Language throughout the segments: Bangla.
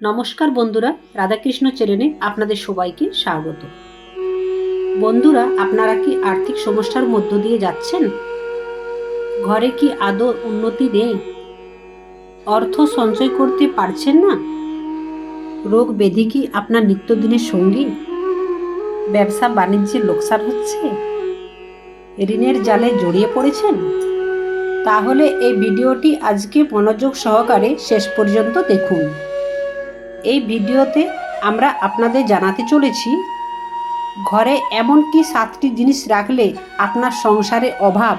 নমস্কার বন্ধুরা, রাধাকৃষ্ণ চ্যানেলে আপনাদের সবাইকে স্বাগত। বন্ধুরা, আপনারা কি আর্থিক সমস্যার মধ্য দিয়ে যাচ্ছেন? ঘরে কি আদর উন্নতি নেই? অর্থ সঞ্চয় করতে পারছেন না? রোগ ব্যাধি কি আপনার নিত্যদিনের সঙ্গী? ব্যবসা বাণিজ্যের লোকসান হচ্ছে? ঋণের জালে জড়িয়ে পড়েছেন? তাহলে এই ভিডিওটি আজকে মনোযোগ সহকারে শেষ পর্যন্ত দেখুন। এই ভিডিওতে আমরা আপনাদের জানাতে চলেছি, ঘরে এমন কি সাতটি জিনিস রাখলে আপনার সংসারে অভাব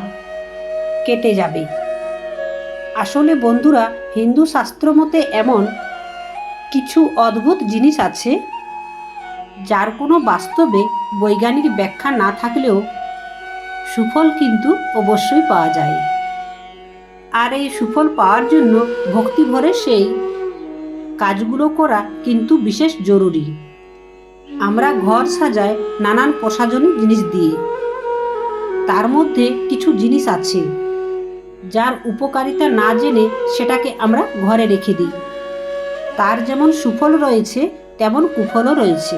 কেটে যাবে? আসলে বন্ধুরা, হিন্দু শাস্ত্র মতে এমন কিছু অদ্ভুত জিনিস আছে, যার কোনো বাস্তবে বৈজ্ঞানিক ব্যাখ্যা না থাকলেও সুফল কিন্তু অবশ্যই পাওয়া যায়। আর এই সুফল পাওয়ার জন্য ভক্তি ভরে সেই কাজগুলো করা কিন্তু বিশেষ জরুরি। আমরা ঘর সাজাই নানান প্রসাধনী জিনিস দিয়ে। তার মধ্যে কিছু জিনিস আছে, যার উপকারিতা না জেনে সেটাকে আমরা ঘরে রেখে দিই। তার যেমন সুফল রয়েছে, তেমন কুফলও রয়েছে।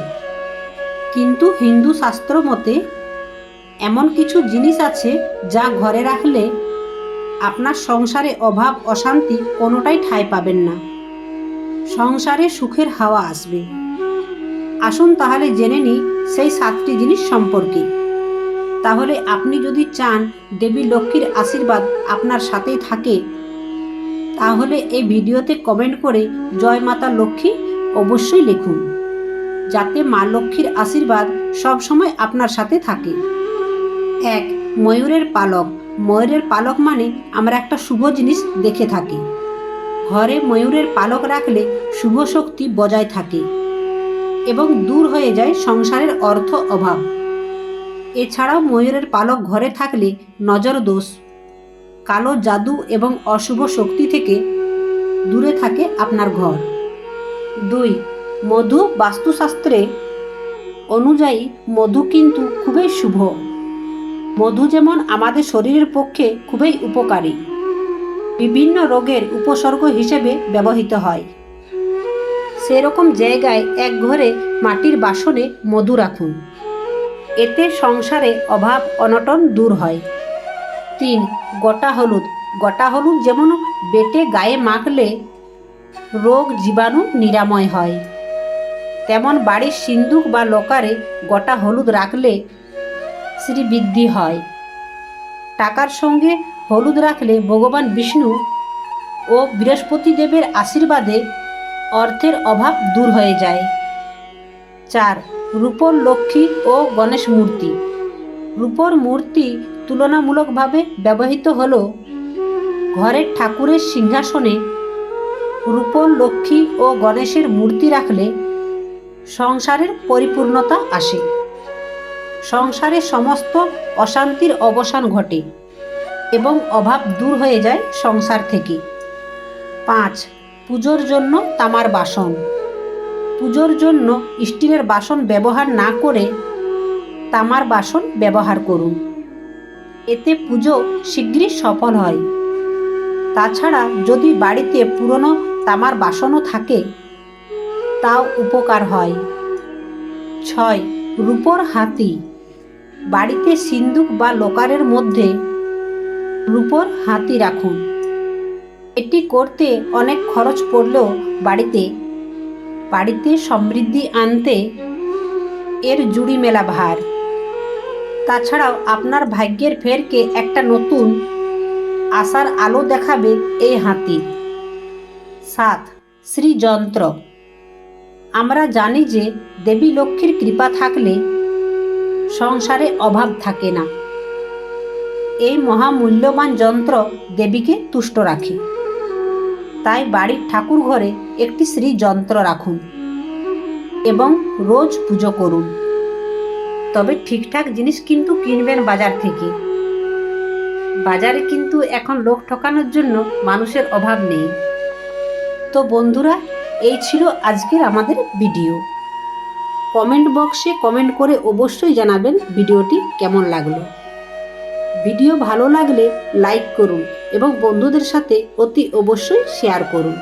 কিন্তু হিন্দু শাস্ত্র মতে এমন কিছু জিনিস আছে যা ঘরে রাখলে আপনার সংসারে অভাব, অশান্তি কোনোটাই ঠাঁই পাবেন না। সংসারে সুখের হাওয়া আসবে। আসুন তাহলে জেনে নিই সেই সাতটি জিনিস সম্পর্কে। তাহলে আপনি যদি চান দেবী লক্ষ্মীর আশীর্বাদ আপনার সাথেই থাকে, তাহলে এই ভিডিওতে কমেন্ট করে জয় মাতা লক্ষ্মী অবশ্যই লিখুন, যাতে মা লক্ষ্মীর আশীর্বাদ সবসময় আপনার সাথে থাকে। এক, ময়ূরের পালক। ময়ূরের পালক মানে আমরা একটা শুভ জিনিস দেখে থাকি। ঘরে ময়ূরের পালক রাখলে শুভ শক্তি বজায় থাকে এবং দূর হয়ে যায় সংসারের অর্থ অভাব। এছাড়াও ময়ূরের পালক ঘরে থাকলে নজর দোষ, কালো জাদু এবং অশুভ শক্তি থেকে দূরে থাকে আপনার ঘর। দুই, মধু বাস্তুশাস্ত্রে অনুযায়ী মধু কিন্তু খুবই শুভ। মধু যেমন আমাদের শরীরের পক্ষে খুবই উপকারী। বিভিন্ন রোগের উপসর্গ হিসেবে ব্যবহৃত হয়। সেরকম জায়গায় এক ঘরে মাটির বাসনে মধু রাখুন। এতে সংসারে অভাব অনটন দূর হয়। তিন, গোটা হলুদ। গোটা হলুদ যেমন বেটে গায়ে মাখলে রোগ জীবাণু নিরাময় হয়। তেমন বাড়ির সিন্দুক বা লকারে গোটা হলুদ রাখলে শ্রীবৃদ্ধি হয়। টাকার সঙ্গে হলুদ রাখলে ভগবান বিষ্ণু ও বৃহস্পতি দেবের আশীর্বাদে অর্থের অভাব দূর হয়ে যায়। চার, রূপর লক্ষ্মী ও গণেশ মূর্তি। রূপর মূর্তি তুলনামূলকভাবে ব্যবহৃত হল ঘরের ঠাকুরের সিংহাসনে। রূপর লক্ষ্মী ও গণেশের মূর্তি রাখলে সংসারের পরিপূর্ণতা আসে। সংসারে সমস্ত অশান্তির অবসান ঘটে। এবং অভাব দূর হয়ে যায় সংসার থেকে। পাঁচ, পুজোর জন্য তামার বাসন। পুজোর জন্য স্টিলের বাসন ব্যবহার না করে তামার বাসন ব্যবহার করুন। এতে পুজো শীঘ্রই সফল হয়। তাছাড়া যদি বাড়িতে পুরনো তামার বাসনও থাকে, তাও উপকার হয়। ছয়, রূপর হাতি। বাড়িতে সিন্দুক বা লোকারের মধ্যে রূপর হাতি রাখুন। এটি করতে অনেক খরচ পড়লেও বাড়িতে বাড়িতে সমৃদ্ধি আনতে এর জুড়ি মেলা ভার। তাছাড়াও আপনার ভাগ্যের ফেরকে একটা নতুন আশার আলো দেখাবে এই হাতি। সাত, শ্রীযন্ত্র। আমরা জানি যে দেবী লক্ষ্মীর কৃপা থাকলে সংসারে অভাব থাকে না। এই মহামূল্যবান যন্ত্র দেবীকে তুষ্ট রাখে। তাই বাড়ির ঠাকুর ঘরে একটি শ্রী যন্ত্র রাখুন এবং রোজ পুজো করুন। তবে ঠিকঠাক জিনিস কিন্তু কিনবেন বাজার থেকে। বাজারে কিন্তু এখন লোক ঠকানোর জন্য মানুষের অভাব নেই। তো বন্ধুরা, এই ছিল আজকের আমাদের ভিডিও। কমেন্ট বক্সে কমেন্ট করে অবশ্যই জানাবেন ভিডিওটি কেমন লাগল। ভিডিও ভালো লাগলে লাইক করুন এবং বন্ধুদের সাথে অতি অবশ্যই শেয়ার করুন।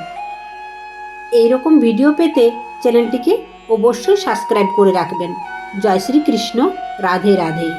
এই রকম ভিডিও পেতে চ্যানেলটিকে অবশ্যই সাবস্ক্রাইব করে রাখবেন। জয় শ্রী কৃষ্ণ রাধে রাধে।